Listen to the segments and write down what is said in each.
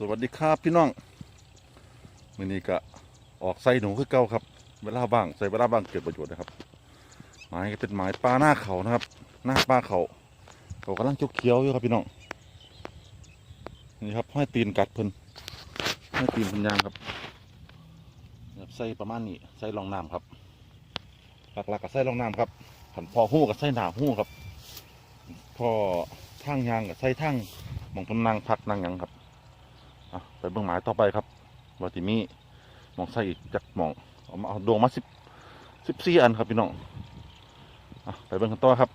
สวัสดีครับพี่น้องมือนี้ก็ออกใส่หนูคือเก่าครับ เวลาบ้างใส่เวลาบ้างเกิดประโยชน์นะครับไม้ก็เป็นไม้ปลาหน้าเขานะครับ หน้าปลาเขาเขากำลังเขียวอยู่ครับพี่น้องนี่ครับห้อยตีนกัดเพิ่นห้อยตีนเพิ่นยางครับแบบใส่ประมาณนี้ใส่รองน้ำครับหลักๆกับใส่รองน้ำครับขันพอหู้กับใส่หนาหู้ครับ พอทางยางกับใส่ทางมองพนนางพักนางยังครับ อะไปเบื้องหมายต่อไปครับว่าที่มีหมองใส่อีกจากหมองเอามาเอาดวงมาสิบสิบสี่อันครับพี่น้องอะไปเบื้องกันต่อครับ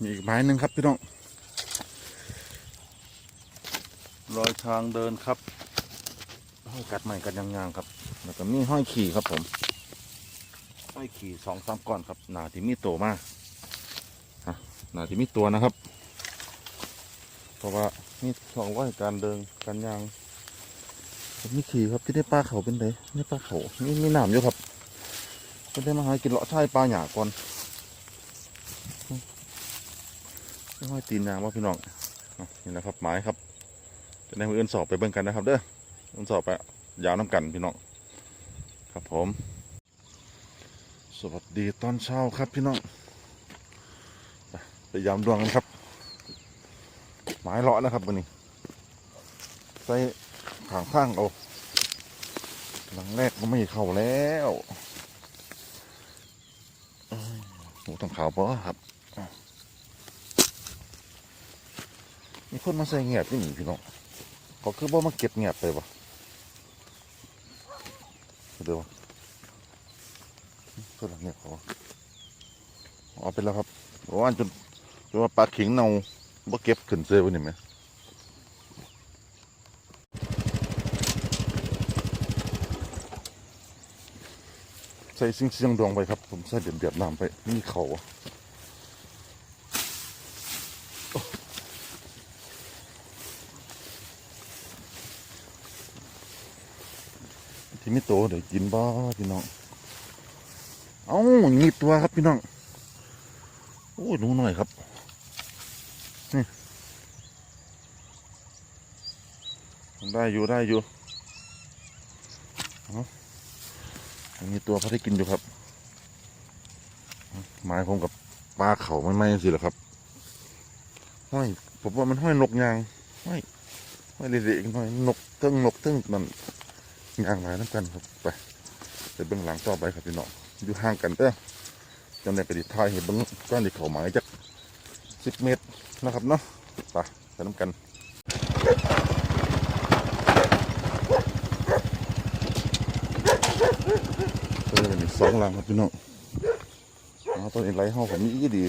มีอีกไม้หนึ่งครับพี่น้องรอยทางเดินครับห้อยกัดใหม่กันยางๆครับ แล้วก็มีห้อยขี่ครับผมห้อยขี่สองสามก้อนครับหนาที่มีโตมากหนาที่มีตัวนะครับ ราะว่านี่ช่องว่ายการเดินการยางมีขี่ครับที่ได้ปลาเขาเป็นไดนี่ปลาเขานี่มีหน้ำอยู่ครับก็ได้มาหากินเลาะชายปลาหยาก่อนไม่ห้อยตีนยางว่าพี่น้องนี่นะครับหมายครับจะได้มืออื่นสอบไปเบิ่งกันนะครับเด้อเอื่นสอบไปยาวน้ำกันพี่น้องครับผม สวัสดีตอนเช้าครับพี่น้องไปยามดวงกันครับ ไม้เลาะนะครับวันนี้ใส่ขางข้างเอาหลังแรกก็ไม่เข้าแล้วหมูต้องขาวปะครับ มีคนมาใส่เงียบที่หนีพี่น้องเขาคือบ่มาเก็บเงียบไปปะเดี๋ยวก็หลังเงียบเขาเอาไปแล้วครับราะว่าจนจนว่าปลาขิงเน่า บ่เก็บขึ้นเซวันนี้ไหมใส่ซิงเสียงดวงไปครับ ผมใส่เดือดเดือดน้ำไปนี่เขาที่ไม่โตเดี๋ยวกินบ้าพี่น้อง เอ้านี่ตัวครับพี่น้อง โอ้ยหนูหน่อยครับ ได้อยู่ได้อยู่เอาอันนี้ตัวเขาได้กินอยู่ครับ หมายผมกับปลาเขาไม่ไม่สิหรอครับห้อยผมว่ามันห้อยนกยางห้อยห้อยเด็กๆหน่อยนกเติ้งนกเติ้งนั่นยางหลายน้ำกันครับไปไปเบื้องหลังต่อไปครับพี่น้องอยู่ห่างกันเด้จำได้ไปดิทายเห็นเบื้องก้อนที่เขาหมายจากสิบเมตรนะครับเนาะไปไปน้ำกัน ตัวนี้เป็น สองลังครับพี่น้องเอาตัวนี้ไหลห้องผมนี่ดี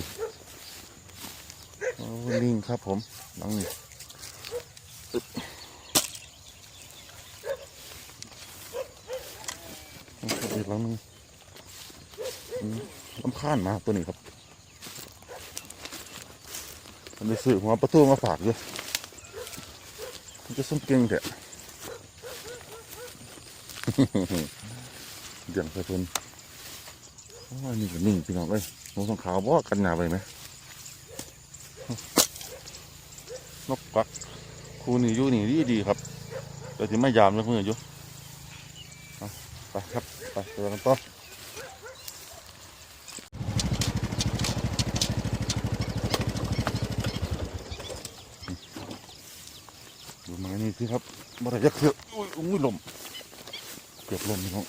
โอ้ลิงครับผมหลังนี้อึ๊บเอาตัวนี้หลังนึงลำคาญมาตัวนี้ครับมันไปซื้อหัวประตูมาฝากด้วยมันจะส่งเก่งแท้เดี่ ยงใส่เพิ่นโอ้ยนี่ก็นิ่งพี่น้องเอ้ยนกสองขาวบ่กันหนาไปไหมนกกักคูนี่อยู่นี่ดีดีครับเดี๋ยวจะไม่ยามแล้วเพื่อนอยู่ไปครับไปเจอกันต่อดูไม้นี่สิครับบ่ได้ยักเสือกอุ้ยอุ้ยลมเกือบลมพี่น้อง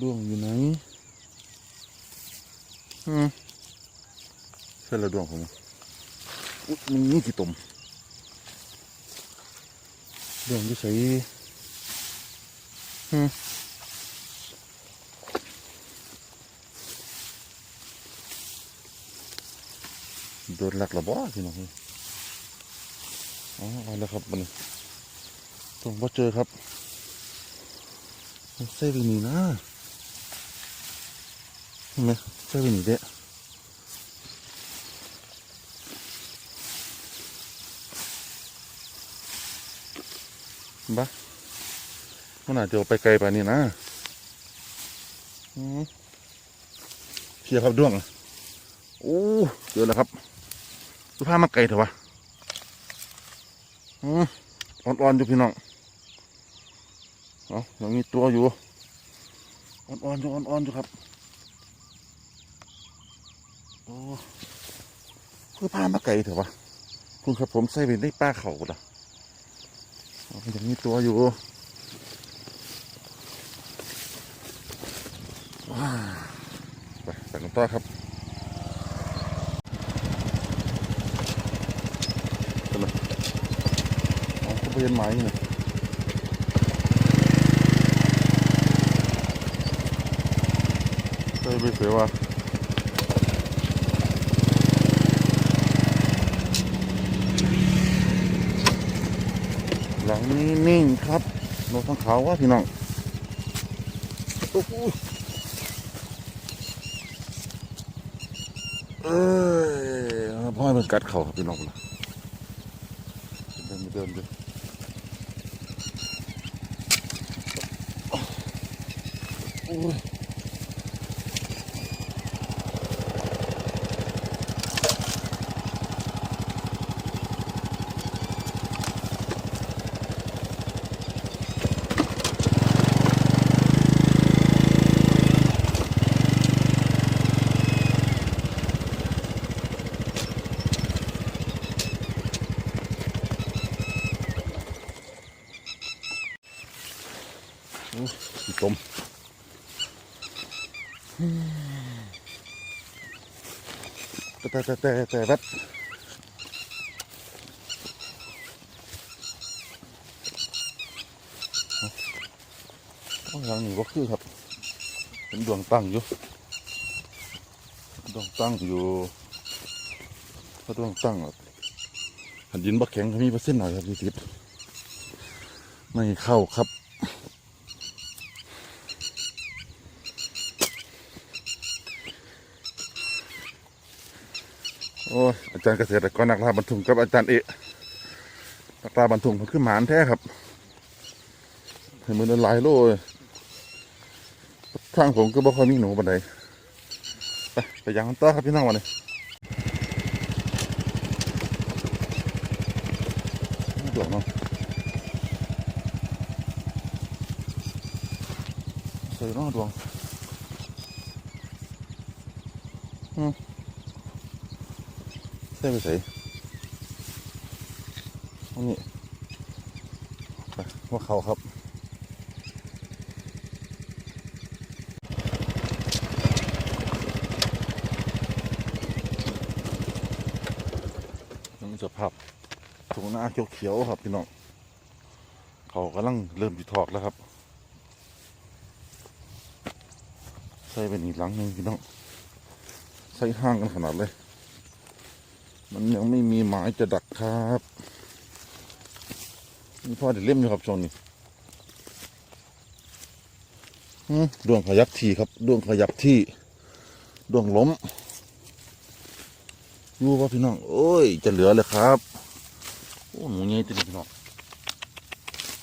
ดวงอยู่ไหนอืมใช่แล้วดวงผมอุ๊ยมันนี่กี่ตุ่มดวงจะใส่อืมโดนหลักระบอพี่น้องอ๋อเอาแล้วครับมันตรงว่าเจอครับใส่ไปนี่นะ เห็นไหมใส่ไปนี่เด้บ้ามันอาจจะไปไกลไปานนี่นะเพียครับด้วงโอ้เจอแล้วครับดูผ้ามาไกลเถอะวะอืมอ่อนๆอยู่พี่น้องเอายังมีตัวอยู่อ่อนๆอยู่อ่อนๆอยู่ครับ โอ้คือผ้ามาไกลเถอะวะคุณครับผมใส่ไปได้ป้าเขาละเอยังมีตัวอยู่ว้าไปไปกันต่อครับเอาเขาไปเรียนไม้นี่นะเคยไปเสียว่า งนี้นิ่งครับโนทั้งเขาว่าพี่น้องโอ้โหเอ้ยพ่อให้มันกัดเขาครับพี่น้องนะเดินไปเดินไปโอ้ย ขี้ตมแต่แต่แต่แต่แต่แบบโอ้ยหลังนี้ก็คือครับ เป็นดวงตั้งอยู่ ดวงตั้งอยู่ถ้าดวงตั้งอะหันดินบักแข็งมีเปอร์เซ็นต์หน่อยครับยี่สิบไม่เข้าครับ อ้อาจารย์เกษตรกรนักล่าบรรทุงกับอาจารย์เอะนักล่าบรรทุงมันคือหมานแท้ครับเห็นมันหลายโลยทางผมก็บ่ค่อยมีหนูบันไดไปไปยังกันต่อครับพี่น้องวันนี้ดวงเนาะใส่เน้องดวงใส่ไปใส่อันนี้ไปว่าเขาครับนี่จะภาพทุ่งนาเขียวๆครับพี่น้องเขากำลังเริ่มจีทอกแล้วครับ ใส่เป็นอีกหลังหนึ่งพี่น้องใส่ห้างกันขนาดเลย มันยังไม่มีหมายจะดักครับนี่พ่อเดี๋ยวเล่มอยู่ครับช่วงนี้ดวงขยับที่ครับ ดวงขยับที่ ดวงล้มยู่ป่ะพี่น้องโอ้ย จะเหลือเลยครับ โอ้หนูใหญ่ตัวนี้พี่น้อง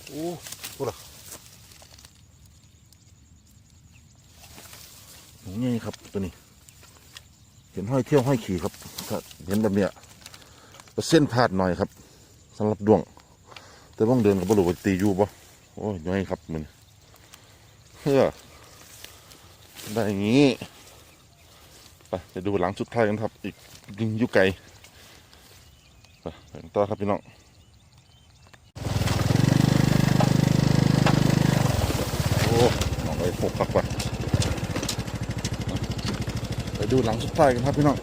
โอ้โหล่ะหนูใหญ่ครับตัวนี้ เห็นห้อยเที่ยวห้อยขี่ครับถ้าเห็นแบบเนี้ยเส้นพลาดหน่อยครับสำหรับดวง แต่ต้องเดินกับบรูว่าตีอยู่ปะโอ้ยน้อยครับมันเฮ้อได้อย่างนี้ไปไปดูหลังสุดท้ายกันครับ อีกยิงยุไกลไปต่อครับพี่น้องโอ้น้องไปหกปักว่ะไป ดูหลังสุดท้ายกันครับพี่น้อง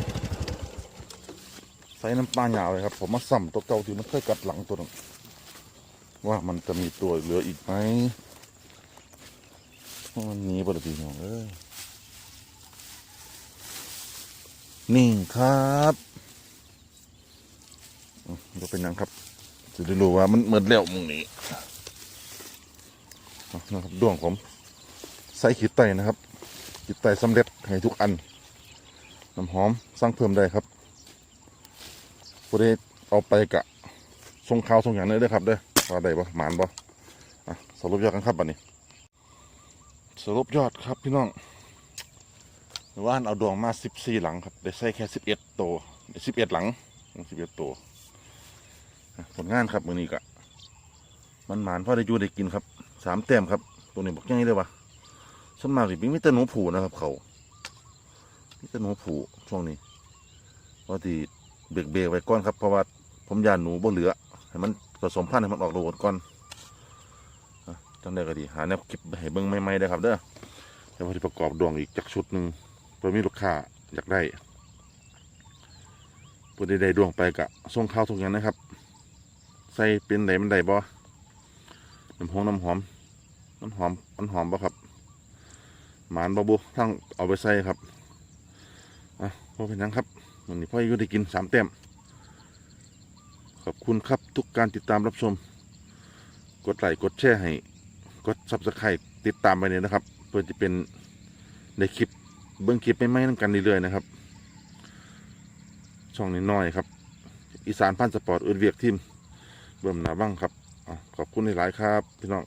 ใส่น้ำปลาหยาวเลยครับ ผมมาสั่มตัวเก่าที่มันเคยกัดหลังตัวนึงว่ามันจะมีตัวเหลืออีกไหมมันหนีบริบีน้องเอ้ยนิ่งครับอืมเดี๋ยวเป็นยังครับจะได้รู้ว่ามันเหมือนแล้วมุงนี้นะครับดวงผมใส่ขีดไตนะครับขีดไตสำเร็จให้ทุกอัน น้ำหอมสั่งเพิ่มได้ครับพอได้เอาไปกะส่งขาวส่งอย่างนี้เด้ครับเด้อว่าได้ปะหมานปะอ่สรุปยอดกันครับบัดนี้ สรุปยอดครับพี่น้องว่านเอาดวงมาสิบสี่หลังครับได้ใส่แค่สิบเอ็ดตัวได้สิบเอ็ดหลังสิบเอ็ดตัวผลงานครับมือนี้กะมันหมานพ่อได้ยูได้กินครับสามแต้มครับ ตัวนี้บอกยังไงเลยวะสวนมากสิมีแต่หนูผูนะครับเขา มีแต่หนูผูช่วงนี้ว่าที่เบรกเบรกไว้ก่อนครับเพราะว่าผมยานหนูบ่เหลือให้มันผสมพันธุ์ให้มันออกโรดก่อนจังได้ก็ดีหาแนวคลิปให้เบิ่งใหม่ๆได้ครับเด้อแต่ว่าที่ประกอบดวงอีกจักชุดหนึ่งเพื่อมีลูกค้าอยากได้ผู้ใดได้ดวงไปกะส่งข้าวทุกอย่างนะครับ ใส่เป็นไหนมันได้บ่น้ำหอมน้ำหอมน้ำหอมมันหอมบ่ครับหมานบ่บุทั้งเอาไปใส่ครับ พอเป็นหยังครับวันนี้พ่ออยู่ได้กินสามแต้มขอบคุณครับทุกการติดตามรับชม กดไลค์กดแชร์ให้ กดซับสไครต์ติดตามไปเลยนะครับ เพื่อจะเป็นในคลิปเบิ้องคลิปไม่ไม่น้ำกันเรื่อยๆนะครับ ช่องนี้น้อยๆครับ อีสานพันธ์สปอร์ตอื่นเวียกทีมเบิ่มหนาบ้างครับขอบคุณหลายๆครับ พี่น้อง